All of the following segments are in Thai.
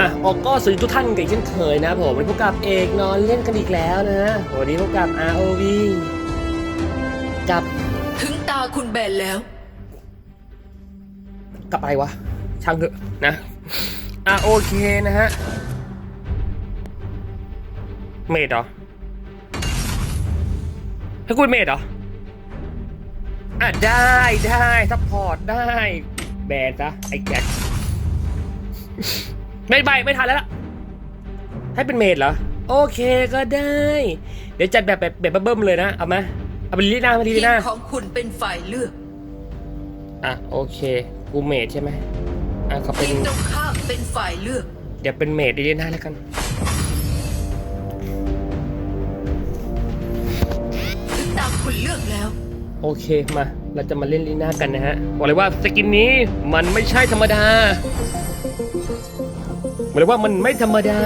อะออกก็สวัสดีทุกท่านกันอีกเช่นเคยนะผมวันนี้พบกับเอกนอนเล่นกันอีกแล้วนะวันนี้พบกับ ROV กับถึงตาคุณแบนแล้วกับอะไรวะ ช่างเถอะนะอะโอเคนะฮะ เมดเหรอ ให้กูเป็นเมดเหรอ อะได้ได้ซัพพอร์ตได้ แบนซะไอ้แจ็ค ไม่ใบไม่ทันแล้วล่ะ ให้เป็นเมดเหรอ โอเคก็ได้ เดี๋ยวจัดแบบแบบแบบเบิ้มๆเลยนะ เอาไหมเอาไปลีน่ามาลีทีมน่าของคุณเป็นฝ่ายเลือก อะโอเคกูเมดใช่ไหมอะเขาเป็ทีน มตรงข้ามเป็นฝ่ายเลือก เดี๋ยวเป็นเมดลีน่าแล้วกัน ถึงตาคุณเลือกแล้ว โอเคมา เราจะมาเล่นลีน่ากันนะฮะ บอกเลยว่าสกินนี้มันไม่ใช่ธรรมดา บอกเลยว่ามันไม่ธรรมดา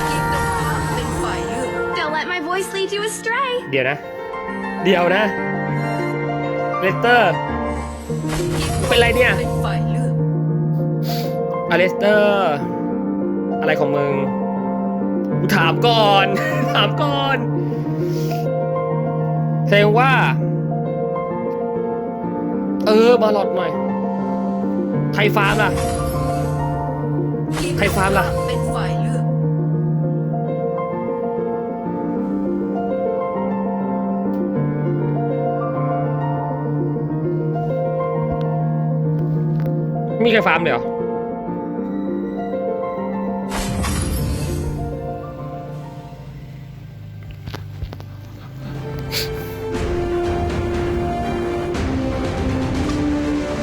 ทีมตรงข้ามเป็นฝ่ายเลือก Don't let my voice lead you astray. เดี๋ยวนะ เดี๋ยวนะเลสเตอร์ทีมเป็นไรเนี่ยเป็นฝ่ายเลือกอเลสเตอร์ อะไรของมึงกูถามก่อน ถามก่อนแสดงว่า เออ มาหลอดหน่อย ใครฟาร์มล่ะทีมใครฟาร์มล่ะ เป็นฝ่ายเลือกมีใครฟาร์มเลยเหรอ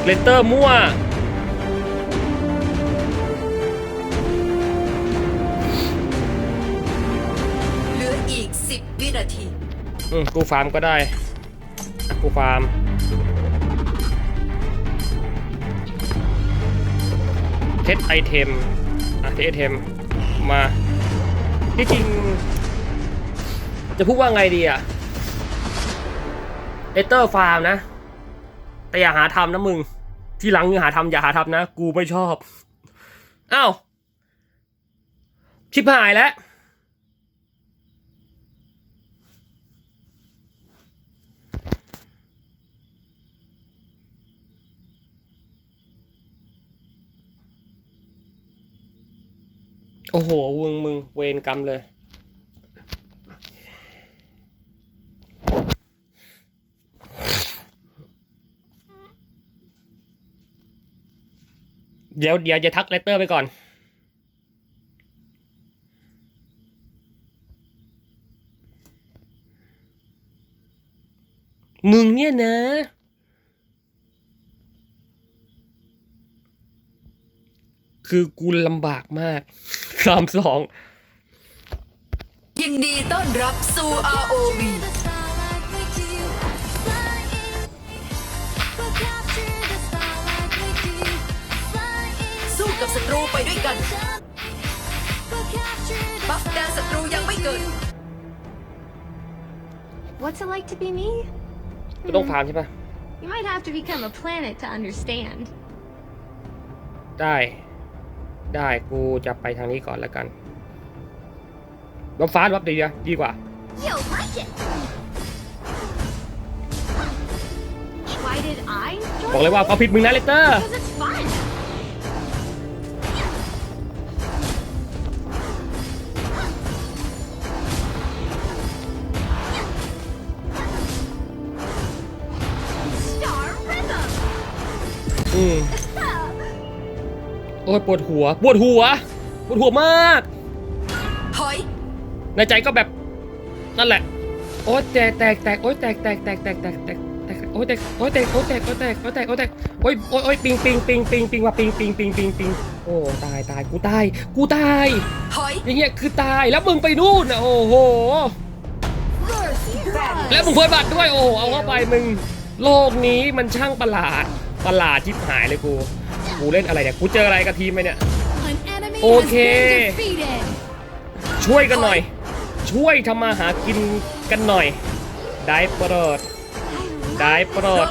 เลนเตอร์มั่ว อืมกูฟาร์มก็ได้ กูฟาร์ม เทสไอเทม อะเทสไอเทม มา ที่จริง จะพูดว่าไงดีอะเลเตอร์ฟาร์มนะ แต่อย่าหาทำนะมึง ที่หลังอย่าหาทำอย่าหาทำนะ กูไม่ชอบ อ้าว ชิบหายแล้ว โอ้โหมึงมึงเวรกรรมเลย เดี๋ยวเดี๋ยวจะทักเลตเตอร์ไปก่อนมึงเนี่ยนะ คือกูลำบากมาก สามสองยินดีต้อนรับสู่ ROV สู้กับศัตรูไปด้วยกันบัฟแดนศัตรูยังไม่เกิด What's it like to be me? กูต้องฟาร์มใช่ปะ You might have to become a planet to understand. ได้ ได้กูจะไปทางนี้ก่อนแล้วกันวับฟ้าวับดีอะดีกว่า You'll like it. Why did I บอก join? เลยว่าความผิดมึงนะเลตเตอร์ Because it's fun. Star Rhythm. อืม โอ้ยปวดหัวปวดหัวปวดหัวมากถอยในใจก็แบบนั่นแหละ โอ้ยแตกแตกแตกโอ้ยแตกแตกแตกแตกแตกแตกแตกโอ้ยแตกโอ้ยแตกโอ้ยแตกโอ้ยแตกโอ้ยแตกโอ้ยแตกโอ้ยโอ้ยโอ้ยปิงปิงปิงปิงปิงว่าปิงปิงปิงปิงปิงโอ้ตายตายกูตายกูตายถอยอย่างเงี้ยคือตายแล้วมึงไปนู่นนะโอ้โหแล้วมึงเพิ่มบัตรด้วยโอ้โหเอาเข้าไปมึงโลกนี้มันช่างประหลาดประหลาดชิบหายเลยกู กูเล่นอะไรเนี่ย กูเจออะไรกับทีมไหมเนี่ย An enemy Okay. has been defeated. ช่วยกันหน่อย ช่วยทำมาหากินกันหน่อย ได้โปรด ได้โปรด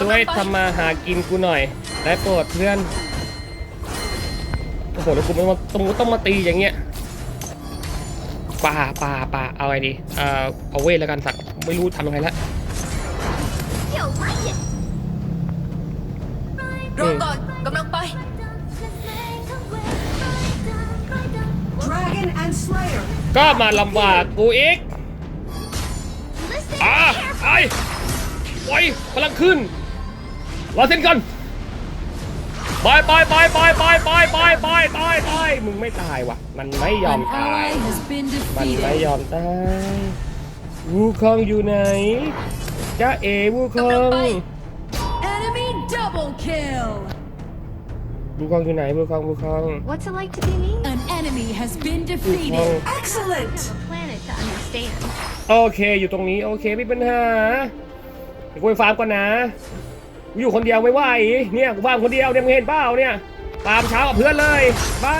ช่วยทำมาหากินกูหน่อย I ได้โปรดเพื่อน โอ้โหแล้วกูไม่มาต้องต้องมาตีอย่างเงี้ยป่าป่าป่าเอาไงดีเอ่อเอาเวทแล้วกันสัตว์ไม่รู้ทำยังไงแล้ว You'll like it. รอก่อ ก็มาลำบากกูอีก Listen อ่า carefully. ไอ้ไว้พลังขึ้นรอเส้นกันไปไปไปไปไปไปไปไปไปไปมึงไม่ตายว่ะมันไม่ยอม An ตาย ally has been มันไม่ defeated. ยอมตาย วูคองอยู่ไหนจ้าเอวูคอง Enemy double kill. วูคองอยู่ไหนวูคองวูคอง What's it like to be me? An enemy has been วูคอง defeated. Excellent. A planet to understand. โอเคอยู่ตรงนี้โอเคไม่เป็นปัญหาเดี๋ยวกูไปฟาร์มก่อนนะกูอยู่คนเดียวไม่ไหวเนี่ยกูฟาร์มคนเดียวเนี่ยมึงเห็นเปล่าเนี่ยฟาร์มเช้ากับเพื่อนเลยบ้า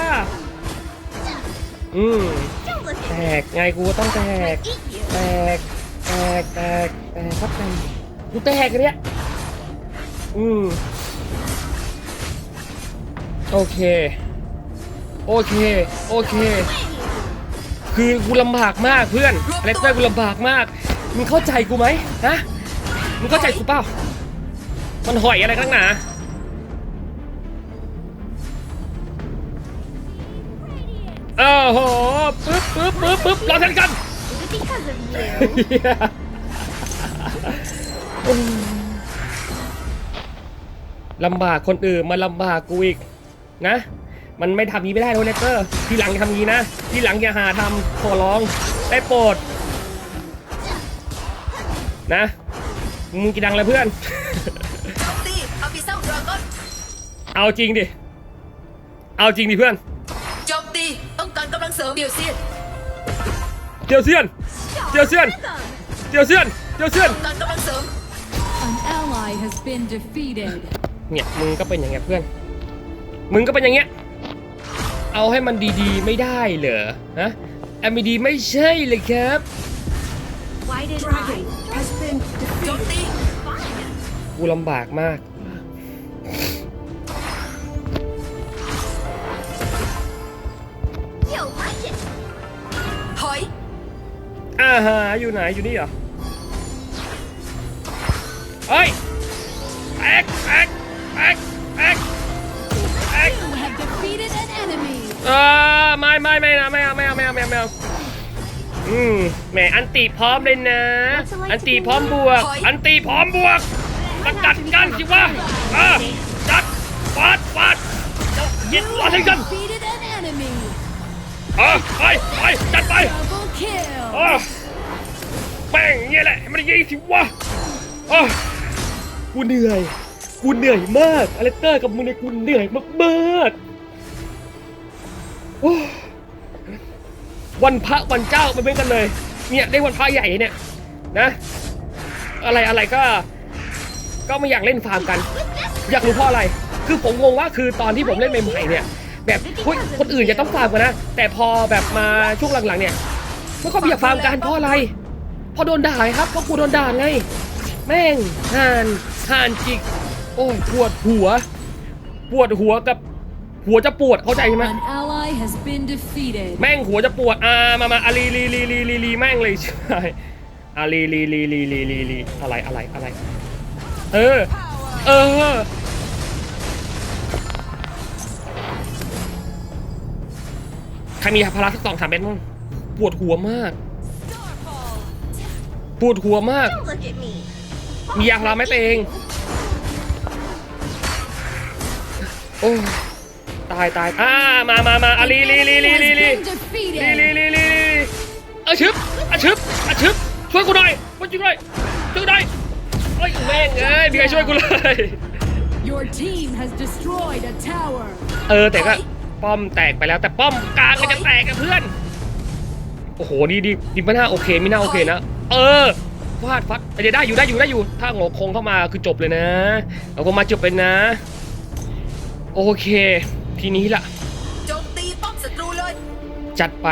อืม Don't look แต at กไงกูก็ต้องแตก me. Eat you. แตกแตกแตกแตกครับแตกกูแตกกันเนี้ยอืม โอเค โอเค โอเค คือกูลำบากมากเพื่อนเล็กเตอร์กูลำบากมาก มึงเข้าใจกูไหมฮะ มึงเข้าใจกูเปล่า มันหอยอะไรข้างหนาโอ้โหปึ๊บปึ๊บปึ๊บปึ๊บรอทันกันลำบากคนอื่นมาลำบากกูอีก นะ มันไม่ทำนี้ไม่ได้แล้วเลเตอร์ทีหลังอย่าทำงี้นะ ทีหลังอย่าหาทำขอร้องได้โปรด นะมึงกี่ดังแล้วเพื่อนโจมตีอาบิซัลดราก้อนเอาจริงดิ เอาจริงดิเพื่อน โจมตีต้องการกำลังเสริมเดียวเซียนเจียวเซียน เจียวเซียน เจียวเซียน เจียวเซียน ต้องการกำลังเสริม An ally has been defeated. เนี่ยมึงก็เป็นอย่างเงี้ยเพื่อน มึงก็เป็นอย่างเงี้ย เอาให้มันดีๆ ไม่ได้เหรอฮะแอมดีไม่ใช่เลยครับ Why did Dragon I? has been โจม defeated. ตี Fine. กูลำบากมาก You'll like it. ถอย อาหาอยู่ไหนอยู่นี่เหรอเฮ้ยแอกแอกแอก เออไม่ไม่ไม่นะไม่เอาไม่เอาไม่เอาไม่เอาไม่เอาอืมแหมอันตีพร้อมเลยนะ อันตีพร้อมบวก อันตีพร้อมบวกมาจัดกันสิวะเออจัดฟาดฟาดยิงรอให้กันเออไปไปจัดไป Double kill. เออแม่งเงี้ยแหละมันยิงสิวะเออกูเหนื่อย กูเหนื่อยมากอเลสเตอร์กับมึงเนี่ยกูเหนื่อยมากๆ วันพระวันเจ้ามันเป็นกันเลย เนี่ยได้วันพระใหญ่เนี่ยนะ อะไรอะไรก็ ก็ไม่อยากเล่นฟาร์มกัน อยากรู้เพราะอะไร คือผมงงว่าคือตอนที่ผมเล่นใหม่ๆเนี่ย แบบคนอื่นจะต้องฟาร์มกันนะแต่พอแบบมาช่วงหลังๆเนี่ยไม่ค่อยอยากฟาร์มกันเพราะอะไรเพราะโดนด่าครับเพราะกูโดนด่าไงแม่งห่านห่านจิก โอ้ยปวดหัว ปวดหัวกับ หัวจะปวดเข้าใจใช่ไหม An ally has been defeated. แม่งหัวจะปวดอ่ามามาอาลีลีลีลีลีลีแม่งเลยใช่อาลีลีลีลีลีลีลีอะไรอะไรอะไร เออ เออ ใครมีพาราสักสองสามเม็ดมั้งปวดหัวมากปวดหัวมาก Don't look at me. มียาพาราไหมตัวเอง โอ้ตายตายอ่ามามามาอาลีลีลีลีลีลีลีลีลีลีอาชึบอาชึบอาชึบช่วยกูหน่อยมาช่วยหน่อยช่วยหน่อยเฮ้ยแม่งเอ้ยมีใครช่วยกูเลย Your team has destroyed a tower. เออแต่ก็ป้อมแตกไปแล้วแต่ป้อมกลางก็จะแตกกับเพื่อนโอ้โหดีดีดีไม่น่าโอเคไม่น่าโอเคนะเออฟาดฟัดแต่ได้อยู่ได้อยู่ได้อยู่ ถ้าโงอคงเข้ามาคือจบเลยนะเราก็มาจบเลยนะ โอเค ทีนี้ล่ะ โจมตีป้อมศัตรูเลย จัดไป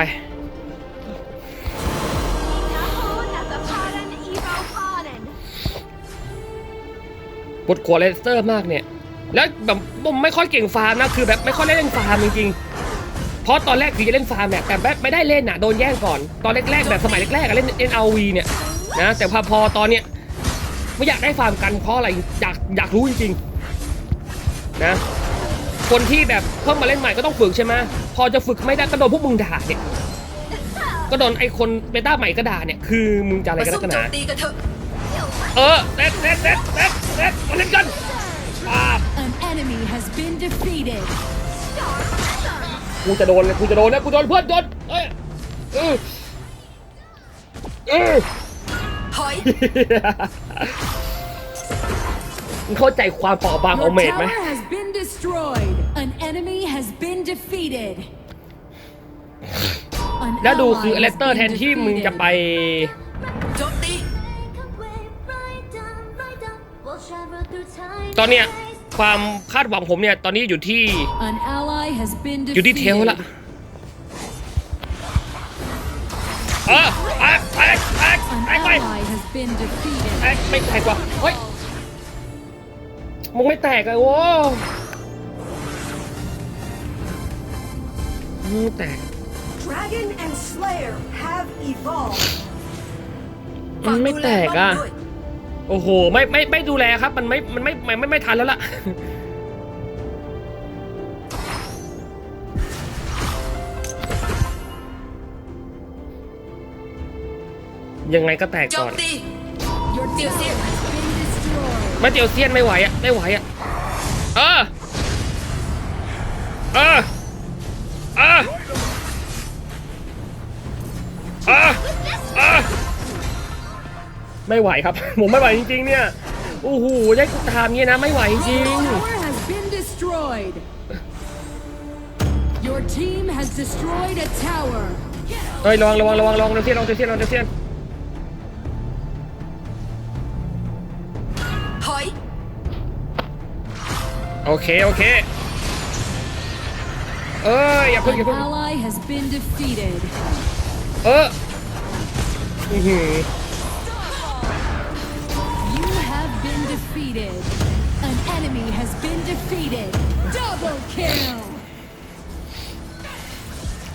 Nahon at the pardon, Evo pardon. ปวดหัวเลสเตอร์มากเนี่ย แล้วแบบผมไม่ค่อยเก่งฟาร์มนะ คือแบบไม่ค่อยได้เล่นฟาร์มจริงๆ เพราะตอนแรกคือจะเล่นฟาร์มเนี่ยแต่แบบไม่ได้เล่นอะ โดนแย่งก่อน ตอนแรกๆแบบสมัยแรกๆอะเล่นเล่นเอาวีเนี่ยนะ แต่พอพอตอนเนี้ยไม่อยากได้ฟาร์มกันเพราะอะไร อยากอยากรู้จริงๆนะ คนที่แบบเพิ่งมาเล่นใหม่ก็ต้องฝึกใช่ไหมพอจะฝึกไม่ได้ก็โดนพวกมึงด่าเนี่ยก็โดนไอคนเบต้าใหม่ก็ด่าเนี่ยคือมึงจะอะไรมากันซุ่นัมกโจหนามตีกันเถอะเออเด็ดเด็ดเด็ดเด็ดเด็ดมาเล่นกันป้าบ An enemy has been defeated. กูจะโดนเลยกูจะโดนนะกูโดนเพื่อนโดนเอ้ยเออเออถอย มึงเข้าใจความเปราะบางของ Your เมดไหม tower has been destroyed. An enemy has been defeated. An แล้วดู ally คือ has เลสเตอร์ been แทนที่มึงจะไป defeated. โจมตีตอนเนี้ยความคาดหวังผมเนี่ย ตอนนี้อยู่ที่ An ally has been อยู่ที่เทล defeated. ละเออแตกแตกแตก An แตกไป ally has been defeated. แตกไม่แตกว่ะเฮ้ย มึงไม่แตกเลยโว้มึงแตก Dragon and Slayer have evolved. มันไม่แตกอะฝาดูแลป้อมด้วยโอ้โห ไม่ไม่ไม่ดูแลครับ มันไม่มันไม่ไม่ไม่ไม่ทันแล้วล่ะ ยังไงก็แตกโจก่มอนตี Your Tiêu tower มาเตียวเซียนไม่ไหวอะไม่ไหวอะเออเออเออเออเออไม่ไหวครับ ผมไม่ไหวจริงๆเนี่ยโอ้โหได้กูตามเงี้ยนะไม่ไหวจริง Your tower has been destroyed. Your team has destroyed a tower. เฮ้ยระวังระวังระวังระวังเตียวเซียนระวังเตียวเซียนระวังเตียวเซียน โอเค โอเค เอ้ยอย่าเพิ่ง An อย่าเพิ่ง ally has been defeated. เอออื้อหือ You have been defeated. An enemy has been defeated. Double kill.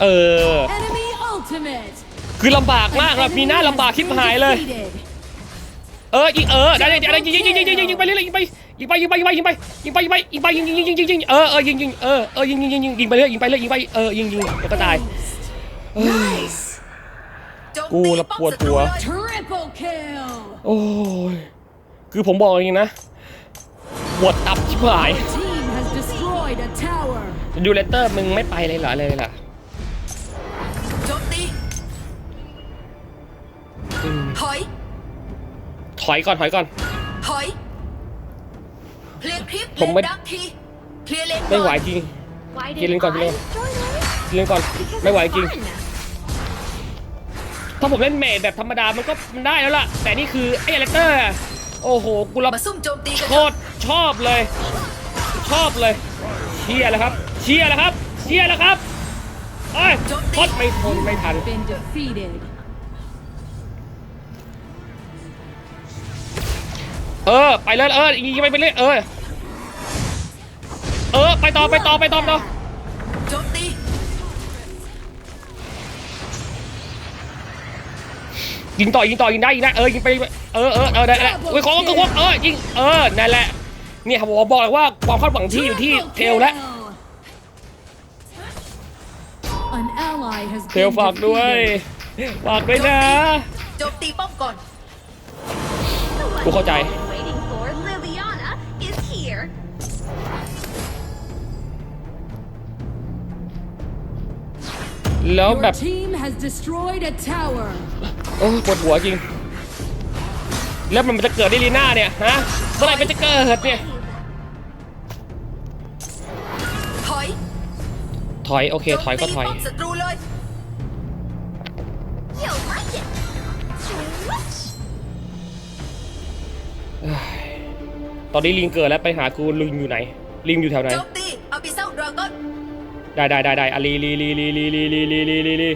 เออ Enemy ultimate. คือลำบากมาก An ครับมีหน้า enemy ลำบาก has คิด been หายเลย defeated. เออยิงเออได้ได้ได้ยิงยิงยิงยิงยิงยิงยิงไปเรื่อยๆยิงไป ยิงไปยิงไปยิงไปยิงไปยิงไปยิงไปยิงไปยิงยิงยิงยิงยิงเออเออยิงยิงเออเออยิงยิงยิงยิงยิงไปเรื่อยยิงไปเรื่อยยิงไปเออยิงยิงแล้วก็ตายกูละปวดตัวโอ้ยคือผมบอกจริงนะปวดตับชิบหายดูเลตเตอร์มึงไม่ไปเลยเหรอเลยล่ะถอยถอยก่อนถอยก่อนถอย เคลียร์คลิปผมไม่ เลนดักทีเคลียร์เลนไม่ไหวก่อนจริง Why Kia lên did con, I kia lên. destroy those? เล่นก่อน Because ไม่ไหว it's จริง fun. ถ้าผมเล่นเมดแบบธรรมดามันก็มันได้แล้วล่ะ แต่นี่คือไอ้เลตเตอร์อะโอ้โหกูรับมาซุ่มโจมตีกันโคตรชอบเลย ชอบเลย เชียร์แล้วครับ เชียร์แล้วครับ เชียร์แล้วครับเอ้ยทดไม่ทนไม่ทัน Been defeated. เออ ไปเลยเออยิงไปไปเลยเออ เออ ไปต่อไปต่อไปต่อไปต่อโจมตียิงต่อยิงต่อยิงได้ยิงได้เออยิงไปเออเออเออได้ได้เว้ยของก็ควบเออยิงเออนั่นแหละเนี่ยผมบอกเลยว่าความคาดหวังที่อยู่ที่ Triple เทลแล้ว kill. An ally has เทล been ฝากด้วย defeated. ฝากด้วยนะโจมตีป้อมก่อน The one กูเข้าใจ I've แล้ว Your แบบ team has destroyed a tower. โอ้ปวดหัวจริง แล้วมันจะเกิดได้ลีน่าเนี่ยฮะเมื่อไหร่มันจะเกิดเนี่ยถอยถอยโอเคถอยก็ถอยโจมตีป้อมศัตรูเลย You'll like it. Switch. ตอนนี้ลิงเกิดแล้วไปหากูลิงอยู่ไหน ลิงอยู่แถวไหนโจมตี ได้ได้ได้ได้อะลีลีลีลีลีลีลีลีลีลีลี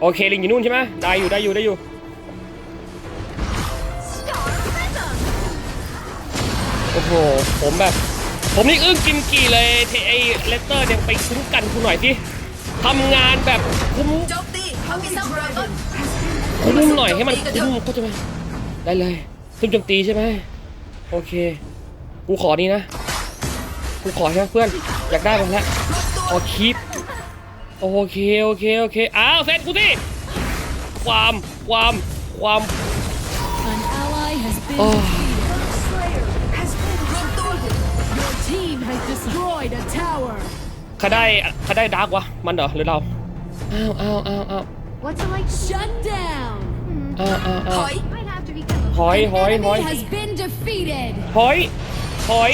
โอเคลิงอยู่นู่นใช่ไหมได้อยู่ได้อยู่ได้อยู่โอ้โหผมแบบ ผมนี่อึ้งกิมกี่เลยที่ไอ้เลสเตอร์เนี่ยไปคุ้มกันคุณหน่อยที่ทำงานแบบคุ้มคุ้มหน่อยให้มันคุ้มเข้าจไหมได้เลยขึ้นโจมตีใช่ไหมโอเค กูขอนี้นะ กูขอใช่ไหมเพื่อน อยากได้มาแล้วขอคลิปโอเคโอเคโอเคอ้าวเสร็จกูสิความความความ An ally has been Oh. defeated. Slayer has been defeated. Your team has destroyed a tower. ใครได้ใครได้ดาร์กวะ มันเหรอหรือเรา อ้าวอ้าวอ้าวอ้าว What's it like? Shut down. อ้าวอ้าวถอ้าวอย Might have to become a หอยหอยหอย Enemy has been defeated. หอยหอย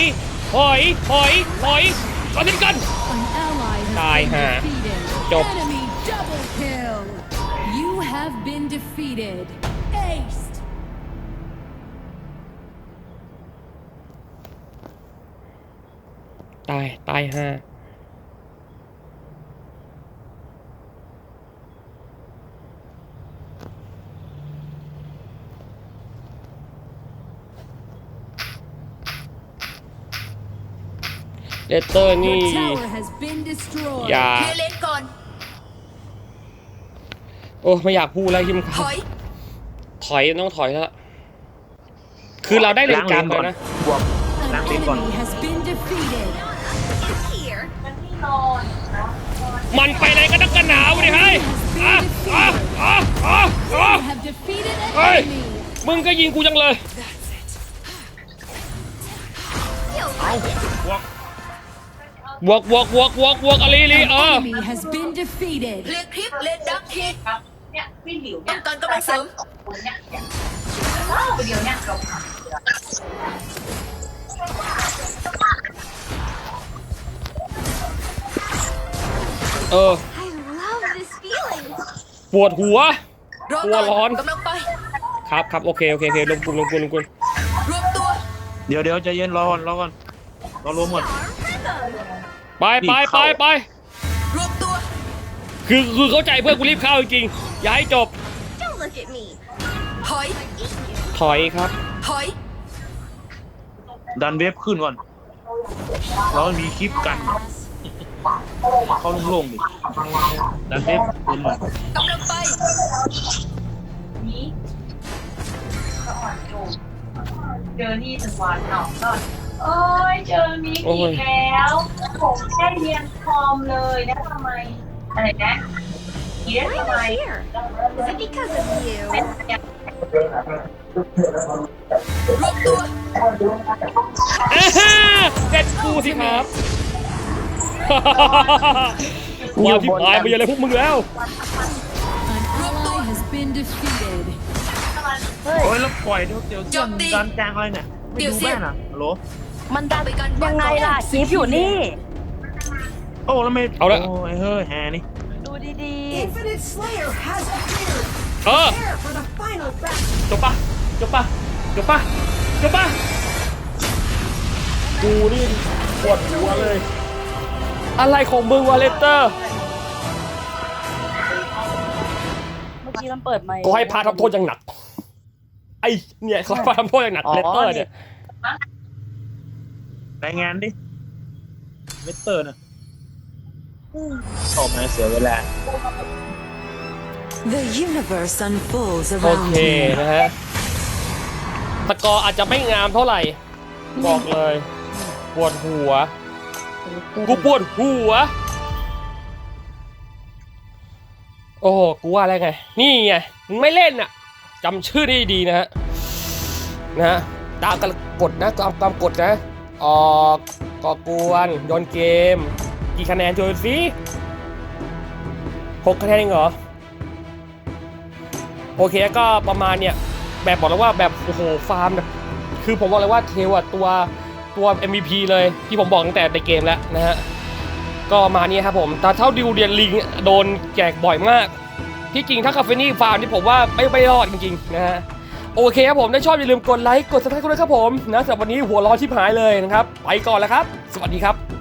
หอยหอยหอยเอาทิ้งกัน An ally has Die, been huh? defeated. Chụp. Enemy double kill. You have been defeated. Aced. ตาย ตายห้า เลตเตอร์นี่ Your tower has been destroyed. อย่าเคลียร์เลนก่อนโอ้ไม่อยากพูดแล้วคิมคถรับอยถอยต้องถอยแล้ว คือเราได้เลนกลางไปนะ บวก An Lang din enemy has been defeated. is here. มันไปไหนกันนักกันหนาวดิเฮ้ยอะอะอะอะอะ You have defeated an Hey. enemy. มึงก็ยิงกูจังเลย You'll like it. บวกบวกบวกบวกบวกอะไรลี An เออ enemy has been defeated. เลนคลิปเลนดักคิดเนี่ยพี่หลิวต้เนี่อยงการกำลังเสริมคนเนี่ยเนี่ยว้าวเดียวเนี่ยเราผ่านเออ I love this feeling. ปวดหัว รอตัวร้ก่ออน นกำลังไป ครับครับโอเคโอเคโอเคลงกลุ่มลงกลุ่มลงกลุ่มรวมตัว เดี๋ยวเดี๋ยวใจเย็นรอก่อนรอก่อนรอรวมหมด Our rhythm. ไปไปไปไปรวมตัว คือคือเข้าใจเพื่อนกูรีบเข้าจริงๆอย่าให้จบ Don't look at me. ถอย Eat you. ถอยครับ ถอย ดันเวฟขึ้นก่อนเรามีคลิปกัน เขาโล่งๆดิดันเวฟขึ้นก่อนกำลังไป นี้ก็อ่อนโยนเจอนี่ถึงวันเนาะก็ โอ้ยเจอมีโอ้อียกแล้วผมแค่เรียนคอมเลยแล้วทำไมอะไรนะเรียน Why ทำไม am I here? Is it because of you? รวมตัวอ่าฮะเด็ดกูสิครับว่าที่พายไปอะไรพวกมึงแล้ว An ally has been defeated. โอ้ยแล้วปล่อยเดี๋ยวเดี๋ยวโจมตีดันแจงอะไรเนี่ยไม่เดี๋ยวดูสิแม่น่ะฮัลโหล มันดันไปกันยังไงล่ะคลิปอยู่นี่ โอ้แล้วไม่เอาละโอ้ยเฮ้ยแฮนี่ดูดี Infinite Slayer has appeared. เออ Prepare for the final battle. จบปะจบปะจบปะจบปะกูนี่ปวดหัวเลย อะไรของมึงวะเลสเตอร์ๆเมื่อกี้มันเปิดไมค์ก็ให้พาทำโทษอย่างหนัก ไอ้เนี่ยเขาให้พาทำโทษอย่างหนักอ๋อเลสเตอร์เนี่ย รายงานดิเวสเตอร์นะออกมาเสียเวลา The universe unfolds โอเคนะฮะสกอร์อาจจะไม่งามเท่าไหร่ บอกเลย ปวดหัว กูปวดหัว โอ้โหกูว่าอะไรไง นี่ไง มึงไม่เล่นอะจำชื่อได้ดีนะฮะ นะฮะตามกันกดนะตามตามกดนะ ออกก่อกวนโยนเกม กี่คะแนนโจนสิหกคะแนนเองเหรอ โอเคก็ประมาณเนี่ย แบบบอกแล้วว่าแบบโอ้โหฟาร์มแบบคือผมบอกเลยว่าเทวตัวตัว MVP เลยที่ผมบอกตั้งแต่ในเกมแล้วนะฮะก็มานี้ครับผมแต่เท่าดิวเดียนลิงโดนแจกบ่อยมาก ที่จริงถ้าคาเฟนี่ฟาร์มที่ผมว่าไม่ไม่รอดจริงๆนะฮะ โอเคครับผมถ้าชอบอย่าลืมกดไลค์กดซับสไครต์กันด้วยครับผมนะสำหรับวันนี้หัวร้อนชิบหายเลยนะครับ ไปก่อนแล้วครับ สวัสดีครับ